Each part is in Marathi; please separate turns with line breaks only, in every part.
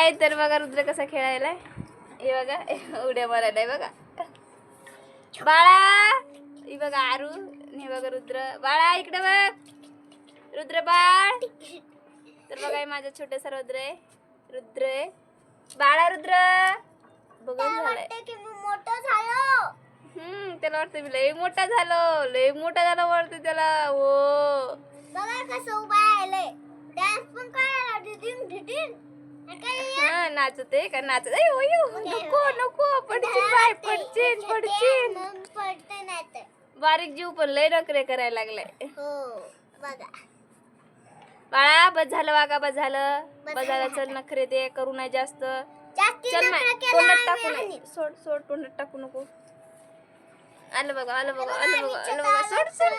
हाय तर बघा रुद्र कसा खेळायलाय. हे बघा उड्या मारायलाय बघा. बाळा ही बघा आरू हे बघा रुद्र. बाळा इकडे बघ. रुद्र बाळ. तर बघा हे माझा छोटासा रुद्र आहे. रुद्र आहे. बाळा रुद्र. बघून झालाय.
मोठं झालो.
हम्म त्याला वाटतं मी लय मोठा झालो. लय मोठा झाला वाटतं त्याला. हो.
बघा कसं उभा राहिलंय. डान्स पण करायला
हा नाचत का? नाचत ओय, ओय, नको नको पडशील बाय पडशील पडशील
पडते नाही तर.
बारीक जीव पण लय नखरे करायला लागलाय.
हो बघा.
बाळा बस झालं वागा बस झालं.
बस
झालं. चल नखरे दे करू नाही जास्त. चल तोंडात टाकू नाही. सोड सोड तोंडात टाकू नको. आलं बघा आलं बघा आलं बघा आलं बघा. सोड सोड.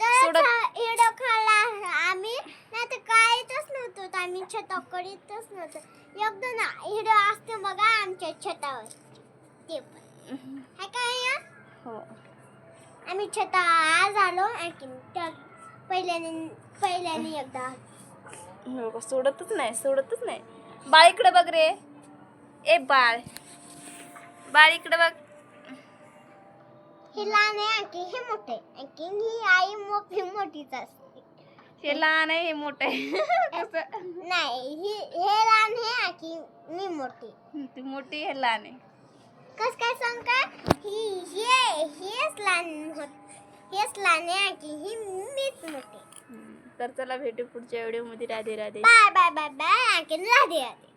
तर
सोडत.
हिडो खाल्ला आम्ही नाही तर काहीच नव्हतं आम्ही छता करीतच नव्हतं. एकदा ना हिडो असतो बघा आमच्या छतावर. ते पण. हाय काय या?
हो.
आम्ही छता आज आलो आणखीन. त्या पहिल्याने पहिल्याने एकदा.
हो का, सोडतच नाही सोडतच नाही. बाळ इकडे बघ रे. ए बाळ. बाळ इकडे बघ.
हे लहान आहे आणखी हे मोठे आणखीन ही आई मोठी मोठीच असते.
हे लहान आहे हे मोठं आहे. कसं
नाही ही हे लहान आहे आणखी मी मोठी.
ती मोठी हे लहान आहे.
कस काय सांग का ही हे हेच लहान होत हेच लहान आहे आणखी ही मीच मोठी.
हम्म. तर चला भेटू पुढच्या व्हिडिओमध्ये. Radhe Radhe.
Bye bye bye bye आणखी राधे राधे.